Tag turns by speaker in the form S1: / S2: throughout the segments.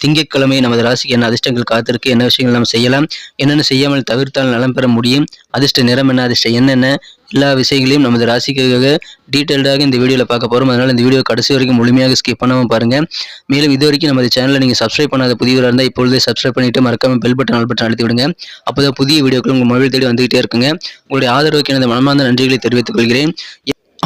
S1: திங்கட்கிழமை நமது ராசிக்கு என்ன அதிர்ஷ்டங்கள் காத்திருக்கு என்ன விஷயங்கள் நம்ம செய்யலாம் என்னென்ன செய்யாமல் தவிர்த்தால் நலம் பெற முடியும் அதிர்ஷ்ட நிறம் என்ன அதிர்ஷ்டம் என்னென்ன எல்லா விஷயங்களையும் நமது ராசிக்காக டீட்டெயில்டாக இந்த வீடியோவில் பார்க்க போகிறோம் அதனால் இந்த வீடியோ கடைசி வரைக்கும் முழுமையாக ஸ்கிப் பண்ணாமல் பாருங்கள் மேலும் இது வரைக்கும் நமது சேனலை நீங்கள் சப்ஸ்கிரைப் பண்ணாத புதியவராக இருந்தால் இப்பொழுதே சப்ஸ்கிரைப் பண்ணிவிட்டு மறக்காமல் பெல் பட்டன் ஆல் பட்டன் அழுத்தி விடுங்க அப்போ தான் புதிய வீடியோக்கள் உங்கள் மொபைல் தேடி வந்துகிட்டே இருக்குங்க. உங்களுடைய ஆதரவுக்கு எனது மனமார்ந்த நன்றிகளை தெரிவித்துக் கொள்கிறேன்.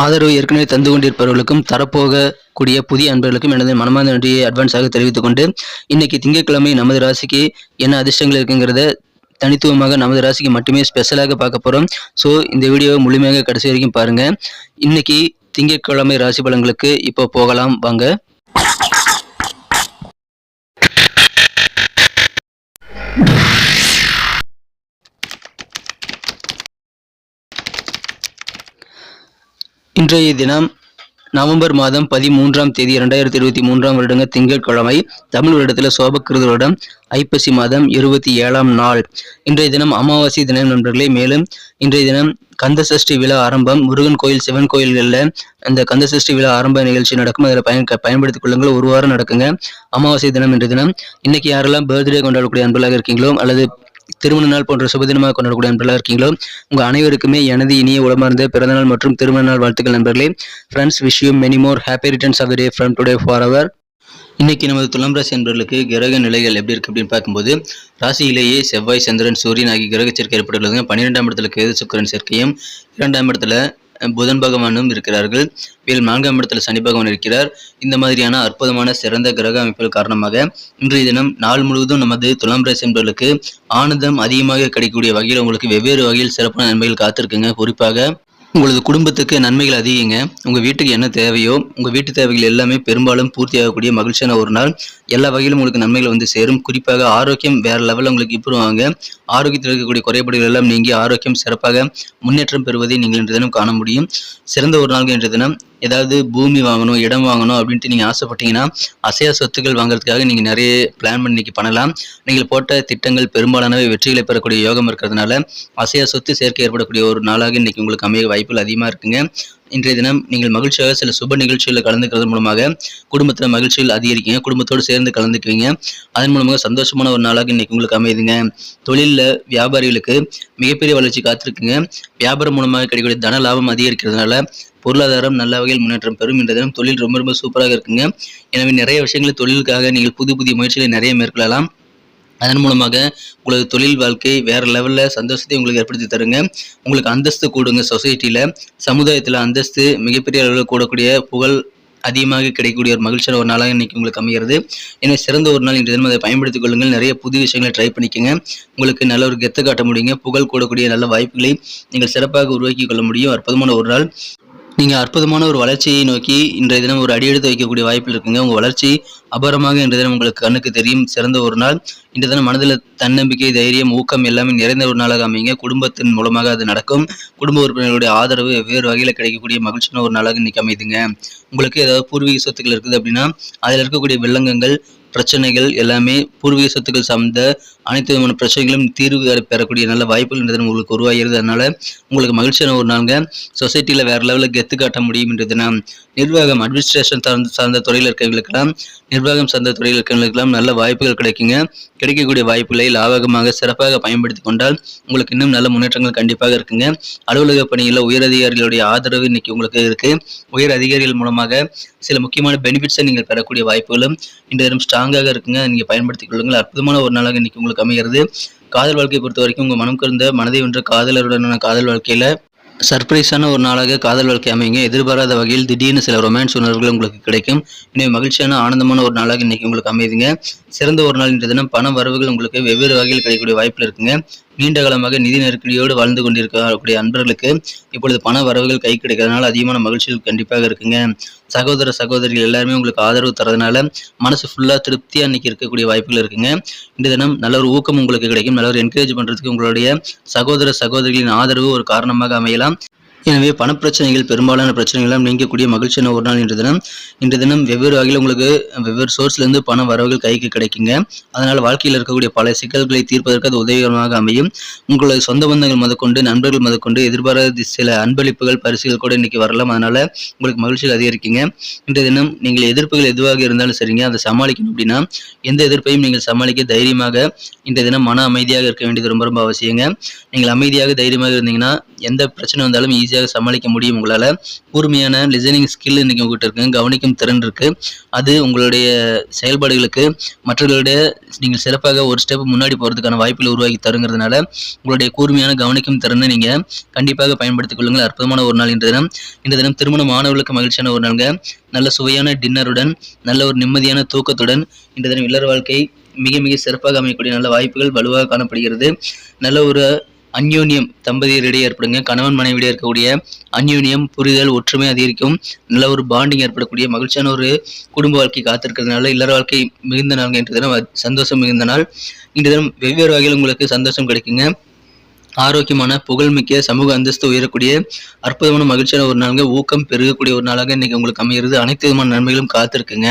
S1: ஆதரவு ஏற்கனவே தந்து கொண்டிருப்பவர்களுக்கும் தரப்போகக்கூடிய புதிய அன்பர்களுக்கும் எனது மனமார்ந்த நன்றியை அட்வான்ஸாக தெரிவித்துக் கொண்டு இன்னைக்கு திங்கட்கிழமை நமது ராசிக்கு என்ன அதிர்ஷ்டங்கள் இருக்குங்கிறத தனித்துவமாக நமது ராசிக்கு மட்டுமே ஸ்பெஷலாக பார்க்க போகிறோம் ஸோ இந்த வீடியோவை முழுமையாக கடைசி வரைக்கும் பாருங்கள் இன்னைக்கு திங்கட்கிழமை ராசி பலன்களுக்கு இப்போ போகலாம். வாங்க. இன்றைய தினம் நவம்பர் மாதம் பதிமூன்றாம் தேதி இரண்டாயிரத்தி இருபத்தி மூன்றாம் வருடங்க திங்கட்கிழமை தமிழ் வருடத்தில் சோபக்கிருதருடன் ஐப்பசி மாதம் இருபத்தி ஏழாம் நாள். இன்றைய தினம் அமாவாசை தினம் நண்பர்களே மேலும் இன்றைய தினம் கந்தசஷ்டி விழா ஆரம்பம். முருகன் கோயில் சிவன் கோயில்களில் அந்த கந்தசஷ்டி விழா ஆரம்ப நிகழ்ச்சி நடக்கும். அதில் பயன் பயன்படுத்திக் கொள்ளுங்கள். ஒரு வாரம் நடக்குங்க. அமாவாசை தினம் இன்றைய தினம். இன்னைக்கு யாரெல்லாம் பர்த்டே கொண்டாடக்கூடிய அன்பலாக இருக்கீங்களோ அல்லது திருமண நாள் போன்ற சுபதினமாக கொண்டாடக்கூடிய நண்பர்களாக இருக்கீங்களோ உங்கள் அனைவருக்குமே எனது இனிய உடமார்ந்த பிறந்தநாள் மற்றும் திருமண நாள் வாழ்த்துக்கள் நண்பர்களே. Friends wish you many more happy returns of day from today for our இன்னைக்கு நமது துலாம் ராசி என்பவர்களுக்கு கிரக நிலைகள் எப்படி இருக்கு அப்படின்னு பார்க்கும்போது ராசியிலேயே செவ்வாய் சந்திரன் சூரியன் ஆகிய கிரக சேர்க்கை ஏற்பட்டுள்ளதுங்க. பன்னிரெண்டாம் இடத்துல கேது சுக்கரன் சேர்க்கையும் இரண்டாம் இடத்துல புதன் பகவானும் இருக்கிறார்கள். மேலும் நான்காம் இடத்துல சனி பகவான் இருக்கிறார். இந்த மாதிரியான அற்புதமான சிறந்த கிரக அமைப்புகள் காரணமாக இன்றைய தினம் நாள் முழுவதும் நமது துலாம் ராசி என்பவர்களுக்கு ஆனந்தம் அதிகமாக கிடைக்கக்கூடிய வகையில் உங்களுக்கு வெவ்வேறு வகையில் சிறப்பான நன்மைகள் காத்திருக்குங்க. குறிப்பாக உங்களது குடும்பத்துக்கு நன்மைகள் அதிகங்க. உங்கள் வீட்டுக்கு என்ன தேவையோ உங்கள் வீட்டு தேவைகள் எல்லாமே பெரும்பாலும் பூர்த்தியாகக்கூடிய மகிழ்ச்சியான ஒரு நாள். எல்லா வகையிலும் உங்களுக்கு நன்மைகள் வந்து சேரும். குறிப்பாக ஆரோக்கியம் வேறு லெவலில் உங்களுக்கு இம்ப்ரூவ் ஆகுங்க. ஆரோக்கியத்தில் இருக்கக்கூடிய குறைபாடுகள் எல்லாம் நீங்கி ஆரோக்கியம் சிறப்பாக முன்னேற்றம் பெறுவதை நீங்கள் இன்று தினம் காண முடியும். சிறந்த ஒரு நாள் இன்று தினம். ஏதாவது பூமி வாங்கணும் இடம் வாங்கணும் அப்படின்ட்டு நீங்கள் ஆசைப்பட்டீங்கன்னா அசையா சொத்துக்கள் வாங்குறதுக்காக நீங்கள் நிறைய பிளான் பண்ணி இன்னைக்கு பண்ணலாம். நீங்கள் போட்ட திட்டங்கள் பெரும்பாலானவை வெற்றிகளை பெறக்கூடிய யோகம் இருக்கிறதுனால அசையா சொத்து சேர்க்கை ஏற்படக்கூடிய ஒரு நாளாக இன்னைக்கு உங்களுக்கு அமைய வாய்ப்புகள் அதிகமாக இருக்குங்க. இன்றைய தினம் நீங்கள் மகிழ்ச்சியாக சில சுப நிகழ்ச்சிகளில் கலந்துக்கிறது மூலமாக குடும்பத்தில் மகிழ்ச்சிகள் அதிகரிக்கீங்க குடும்பத்தோடு சேர்ந்து கலந்துக்குவீங்க. அதன் மூலமாக சந்தோஷமான ஒரு நாளாக இன்னைக்கு உங்களுக்கு அமையுதுங்க. தொழிலில் வியாபாரிகளுக்கு மிகப்பெரிய வளர்ச்சி காத்திருக்குங்க. வியாபாரம் மூலமாக கிடைக்கக்கூடிய தன லாபம் அதிகரிக்கிறதுனால பொருளாதாரம் நல்ல வகையில் முன்னேற்றம் பெறும். என்ற தினம் தொழில் ரொம்ப ரொம்ப சூப்பராக இருக்குங்க. எனவே நிறைய விஷயங்களை தொழிலுக்காக நீங்கள் புது புதிய முயற்சிகளை நிறைய மேற்கொள்ளலாம். அதன் மூலமாக உங்களுக்கு தொழில் வாழ்க்கை வேறு லெவலில் சந்தோஷத்தை உங்களுக்கு ஏற்படுத்தி தருங்க. உங்களுக்கு அந்தஸ்து கூடுங்க சொசைட்டியில் சமுதாயத்தில் அந்தஸ்து மிகப்பெரிய அளவில் கூடக்கூடிய புகழ் அதிகமாக கிடைக்கக்கூடிய ஒரு மகிழ்ச்சியான ஒரு நாளாக இன்றைக்கி உங்களுக்கு அமைகிறது. எனவே சிறந்த ஒரு நாள் இன்றைய தினம் அதை பயன்படுத்திக் கொள்ளுங்கள். நிறைய புது விஷயங்களை ட்ரை பண்ணிக்கோங்க. உங்களுக்கு நல்ல ஒரு கெத்து காட்ட முடியுங்க. புகழ் கூடக்கூடிய நல்ல வாய்ப்புகளை நீங்கள் சிறப்பாக உருவாக்கி கொள்ள முடியும். அற்புதமான ஒரு நாள். நீங்கள் அற்புதமான ஒரு வளர்ச்சியை நோக்கி இன்றைய தினம் ஒரு அடியெடுத்து வைக்கக்கூடிய வாய்ப்பில் இருக்குங்க. உங்கள் வளர்ச்சி அபாரமாக இன்றைய தினம் உங்களுக்கு கண்ணுக்கு தெரியும். சிறந்த ஒரு நாள். இன்றைய தினம் மனதில் தன்னம்பிக்கை தைரியம் ஊக்கம் எல்லாமே நிறைந்த ஒரு நாளாக அமைங்க குடும்பத்தின் மூலமாக அது நடக்கும். குடும்ப உறுப்பினர்களுடைய ஆதரவு வெவ்வேறு வகையில் கிடைக்கக்கூடிய மகிழ்ச்சியான ஒரு நாளாக இன்னைக்கு அமைதுங்க. உங்களுக்கு ஏதாவது பூர்வீக சொத்துக்கள் இருக்குது அப்படின்னா அதில் இருக்கக்கூடிய வில்லங்கங்கள் பிரச்சனைகள் எல்லாமே பூர்வீக சொத்துக்கள் சார்ந்த அனைத்து விதமான பிரச்சனைகளும் தீர்வு பெறக்கூடிய நல்ல வாய்ப்புகள் என்றது உங்களுக்கு உருவாகிறது. அதனால் உங்களுக்கு மகிழ்ச்சியான ஒரு நாளுங்க. சொசைட்டியில் வேறு லெவலில் கெத்து காட்ட முடியும் என்ற நிர்வாகம் அட்மினிஸ்ட்ரேஷன் சார்ந்த சார்ந்த துறையில் இருக்கிறவங்களுக்கெல்லாம் நிர்வாகம் சார்ந்த துறையில் இருக்கிறவங்களுக்கெல்லாம் நல்ல வாய்ப்புகள் கிடைக்குங்க. கிடைக்கக்கூடிய வாய்ப்புகளை லாபகமாக சிறப்பாக பயன்படுத்தி கொண்டால் உங்களுக்கு இன்னும் நல்ல முன்னேற்றங்கள் கண்டிப்பாக இருக்குங்க. அலுவலக பணியில் உயர் அதிகாரிகளுடைய ஆதரவு இன்னைக்கு உங்களுக்கு இருக்கு. உயர் அதிகாரிகள் மூலமாக சில முக்கியமான பெனிஃபிட்ஸை நீங்கள் பெறக்கூடிய வாய்ப்புகளும் இந்த தினம் ஸ்ட்ராங்காக இருக்குங்க. நீங்கள் பயன்படுத்திக் கொள்ளுங்கள். அற்புதமான ஒரு நாளாக இன்னைக்கு உங்களுக்கு அமைகிறது. காதல் வாழ்க்கையை பொறுத்த வரைக்கும் உங்கள் மனம் கருந்த மனதை ஒன்று காதலருடனான காதல் வாழ்க்கையில் சர்ப்ரைஸான ஒரு நாளாக காதல் வாழ்க்கை அமைங்க. எதிர்பாராத வகையில் திடீர்னு சில ரொமான்ஸ் உணர்வுகள் உங்களுக்கு கிடைக்கும். எனவே மகிழ்ச்சியான ஆனந்தமான ஒரு நாளாக இன்னைக்கு உங்களுக்கு அமையுதுங்க. சிறந்த ஒரு நாள் இன்றைய தினம் பண வரவுகள் உங்களுக்கு வெவ்வேறு வகையில் கிடைக்கக்கூடிய வாய்ப்பில் இருக்குங்க. நீண்ட காலமாக நிதி நெருக்கடியோடு வாழ்ந்து கொண்டிருக்கக்கூடிய அன்பர்களுக்கு இப்பொழுது பண வரவுகள் கை கிடைக்கிறதுனால அதிகமான மகிழ்ச்சிகள் கண்டிப்பாக இருக்குங்க. சகோதர சகோதரிகள் எல்லாருமே உங்களுக்கு ஆதரவு தரதுனால மனசு ஃபுல்லாக திருப்தியாக இன்னைக்கு இருக்கக்கூடிய வாய்ப்புகள் இருக்குங்க. இந்த தினம் நல்ல ஒரு ஊக்கம் உங்களுக்கு கிடைக்கும். நல்ல ஒரு என்கரேஜ் பண்ணுறதுக்கு உங்களுடைய சகோதர சகோதரிகளின் ஆதரவு ஒரு காரணமாக அமையலாம். எனவே பணப்பிரச்சனைகள் பெரும்பாலான பிரச்சனைகள் நீங்கக்கூடிய மகிழ்ச்சியான ஒரு நாள் இன்று தினம் இன்று தினம் வெவ்வேறு வகையில் உங்களுக்கு வெவ்வேறு சோர்ஸ்லேருந்து பண வரவுகள் கைக்கு கிடைக்குங்க. அதனால் வாழ்க்கையில் இருக்கக்கூடிய பல சிக்கல்களை தீர்ப்பதற்கு அது உதவிகரமாக அமையும். உங்களது சொந்த பந்தங்கள் முதற்கொண்டு நண்பர்கள் முதற்கொண்டு எதிர்பாராத சில அன்பளிப்புகள் பரிசுகள் கூட இன்னைக்கு வரலாம். அதனால் உங்களுக்கு மகிழ்ச்சியில் அதிகரிக்குங்க. இன்று தினம் நீங்கள் எதிர்ப்புகள் எதுவாக இருந்தாலும் சரிங்க. அதை சமாளிக்கணும் அப்படின்னா எந்த எதிர்ப்பையும் நீங்கள் சமாளிக்க தைரியமாக இன்றைய தினம் மன அமைதியாக இருக்க வேண்டியது ரொம்ப ரொம்ப அவசியங்க. நீங்கள் அமைதியாக தைரியமாக இருந்தீங்கன்னா எந்த பிரச்சனை வந்தாலும் ஈஸியாக சமாளிக்க முடியும் உங்களால். கூர்மையான லிசனிங் ஸ்கில் இன்றைக்கி உங்கள்கிட்ட இருக்குது கவனிக்கும் திறன் இருக்குது அது உங்களுடைய செயல்பாடுகளுக்கு மற்றவர்களுடைய நீங்கள் சிறப்பாக ஒரு ஸ்டெப் முன்னாடி போகிறதுக்கான வாய்ப்பில் உருவாக்கி தருங்கிறதுனால உங்களுடைய கூர்மையான கவனிக்கும் திறனை நீங்கள் கண்டிப்பாக பயன்படுத்திக் கொள்ளுங்கள். அற்புதமான ஒரு நாள் இன்று தினம். இந்த தினம் திருமண மாணவர்களுக்கு மகிழ்ச்சியான ஒரு நாளுங்க. நல்ல சுவையான டின்னருடன் நல்ல ஒரு நிம்மதியான தூக்கத்துடன் இந்த தினம் இல்லற வாழ்க்கை மிக மிக சிறப்பாக அமையக்கூடிய நல்ல வாய்ப்புகள் வலுவாக காணப்படுகிறது. நல்ல ஒரு அந்யோன்யம் தம்பதியரிடையே ஏற்படுங்க. கணவன் மனைவியிடையே இருக்கக்கூடிய அந்யோன்யம் புரிதல் ஒற்றுமை அதிகரிக்கும். நல்ல ஒரு பாண்டிங் ஏற்படக்கூடிய மகிழ்ச்சியான ஒரு குடும்ப வாழ்க்கை காத்திருக்கிறதுனால இல்லற வாழ்க்கை மிகுந்த நாள் என்ற தினம் சந்தோஷம் மிகுந்த நாள். இன்று தினம் வெவ்வேறு வகையில் உங்களுக்கு சந்தோஷம் கிடைக்குங்க. ஆரோக்கியமான புகழ்மிக்க சமூக அந்தஸ்து உயரக்கூடிய அற்புதமான மகிழ்ச்சியான ஒரு நாளுங்க. ஊக்கம் பெருகக்கூடிய ஒரு நாளாக இன்னைக்கு உங்களுக்கு அமைகிறது அனைத்து விதமான நன்மைகளும் காத்திருக்குங்க.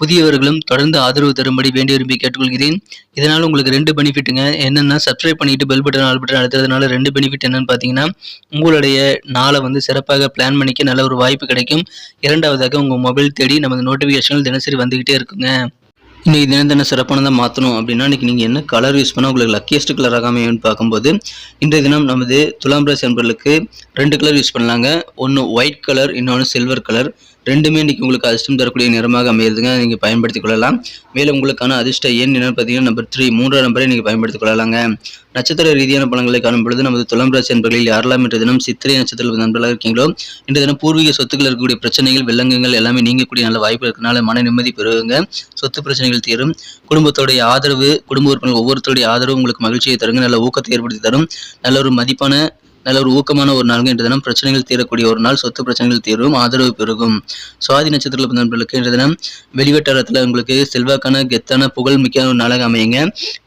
S1: புதியவர்களும் தொடர்ந்து ஆதரவு தரும்படி வேண்டி விரும்பி கேட்டுக்கொள்கிறேன். இதனால் உங்களுக்கு ரெண்டு பெனிஃபிட்டுங்க. என்னென்னா சப்ஸ்கிரைப் பண்ணிட்டு பெல் பட்டன் ஆல் பட்டன் அழுத்துறதுனால ரெண்டு பெனிஃபிட் என்னன்னு பார்த்தீங்கன்னா உங்களுடைய நாளை வந்து சிறப்பாக பிளான் பண்ணிக்க நல்ல ஒரு வாய்ப்பு கிடைக்கும். இரண்டாவதாக உங்கள் மொபைல் தேடி நமது நோட்டிஃபிகேஷன்கள் தினசரி வந்துக்கிட்டே இருக்குங்க. இன்றைக்கி தினம் தினம் சிறப்பானதாக மாற்றணும் அப்படின்னா இன்றைக்கி நீங்கள் என்ன கலர் யூஸ் பண்ணால் உங்களுக்கு லக்கியஸ்ட் கலர் ஆகாமல் பார்க்கும்போது இன்றைய தினம் நமது துலாம் ராசி என்பர்களுக்கு ரெண்டு கலர் யூஸ் பண்ணலாங்க. ஒன்று ஒயிட் கலர் இன்னொன்று சில்வர் கலர் ரெண்டுமே இன்றைக்கி உங்களுக்கு அதிர்ஷ்டம் தரக்கூடிய நிறமாக அமையிறதுங்க. நீங்கள் பயன்படுத்திக் கொள்ளலாம். மேலும் உங்களுக்கான அதிர்ஷ்ட எண் என்னென்னு பார்த்தீங்கன்னா நம்பர் த்ரீ மூன்றாம் நம்பரை நீங்கள் பயன்படுத்திக் கொள்ளலாங்க. நட்சத்திர ரீதியான பலன்களை காணும் பொழுது நமது துலாம் ராசி என்பர்களில் யாரெல்லாம் இன்று தினம் சித்திரை நட்சத்திர நண்பர்களாக இருக்கீங்களோ இன்று தினம் பூர்வீக சொத்துக்கள் இருக்கக்கூடிய பிரச்சனைகள் வில்லங்கங்கள் எல்லாமே நீங்கக்கூடிய நல்ல வாய்ப்பு இருக்கனால மன நிம்மதி பெறுவங்க சொத்து பிரச்சனைகள் தீரும். குடும்பத்தோடைய ஆதரவு குடும்ப உறுப்பினர்கள் ஒவ்வொருத்தருடைய ஆதரவு உங்களுக்கு மகிழ்ச்சியை தருங்க நல்ல ஊக்கத்தை ஏற்படுத்தி தரும். நல்ல ஒரு மதிப்பான நல்ல ஒரு ஊக்கமான ஒரு நாள் இன்று தினம் பிரச்சனைகள் தீரக்கூடிய ஒரு நாள். சொத்து பிரச்சனைகள் தீரும் ஆதரவு பெருகும். சுவாதி நட்சத்திரத்தில் பிறந்தவர்களுக்கு இன்று தினம் வெளிவட்டாரத்தில் உங்களுக்கு செல்வாக்கான கெத்தான புகழ் மிக்க ஒரு நாளாக அமையுங்க.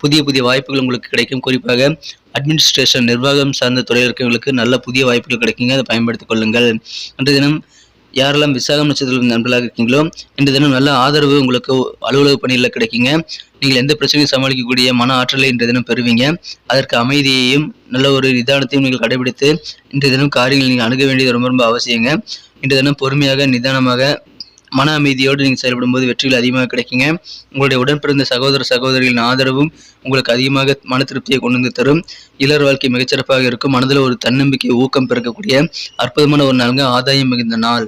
S1: புதிய புதிய வாய்ப்புகள் உங்களுக்கு கிடைக்கும். குறிப்பாக அட்மினிஸ்ட்ரேஷன் நிர்வாகம் சார்ந்த துறையில் இருக்கிறவங்களுக்கு நல்ல புதிய வாய்ப்புகள் கிடைக்குங்க. அதை பயன்படுத்திக் கொள்ளுங்கள். இன்று தினம் யாரெல்லாம் விசாகம் நட்சத்திரம் நண்பர்களாக இருக்கீங்களோ இன்று தினம் நல்ல ஆதரவு உங்களுக்கு அலுவலக பணியில் கிடைக்குங்க. நீங்கள் எந்த பிரச்சனையும் சமாளிக்கக்கூடிய மன ஆற்றலை இன்றைய தினம் பெறுவீங்க. அதற்கு அமைதியையும் நல்ல ஒரு நிதானத்தையும் நீங்கள் கடைபிடித்து இன்றைய தினம் காரியங்கள் நீங்கள் அணுக வேண்டியது ரொம்ப ரொம்ப அவசியங்க. இன்றைய தினம் பொறுமையாக நிதானமாக மன அமைதியோடு நீங்கள் செயல்படும் போது வெற்றிகள் அதிகமாக கிடைக்குங்க. உங்களுடைய உடன் பிறந்த சகோதர சகோதரிகளின் ஆதரவும் உங்களுக்கு அதிகமாக மன திருப்தியை கொண்டு வந்து தரும். இளர் வாழ்க்கை மிகச்சிறப்பாக இருக்கும். மனதில் ஒரு தன்னம்பிக்கை ஊக்கம் பிறக்கக்கூடிய அற்புதமான ஒரு நாளுங்க. ஆதாயம் மிகுந்த நாள்.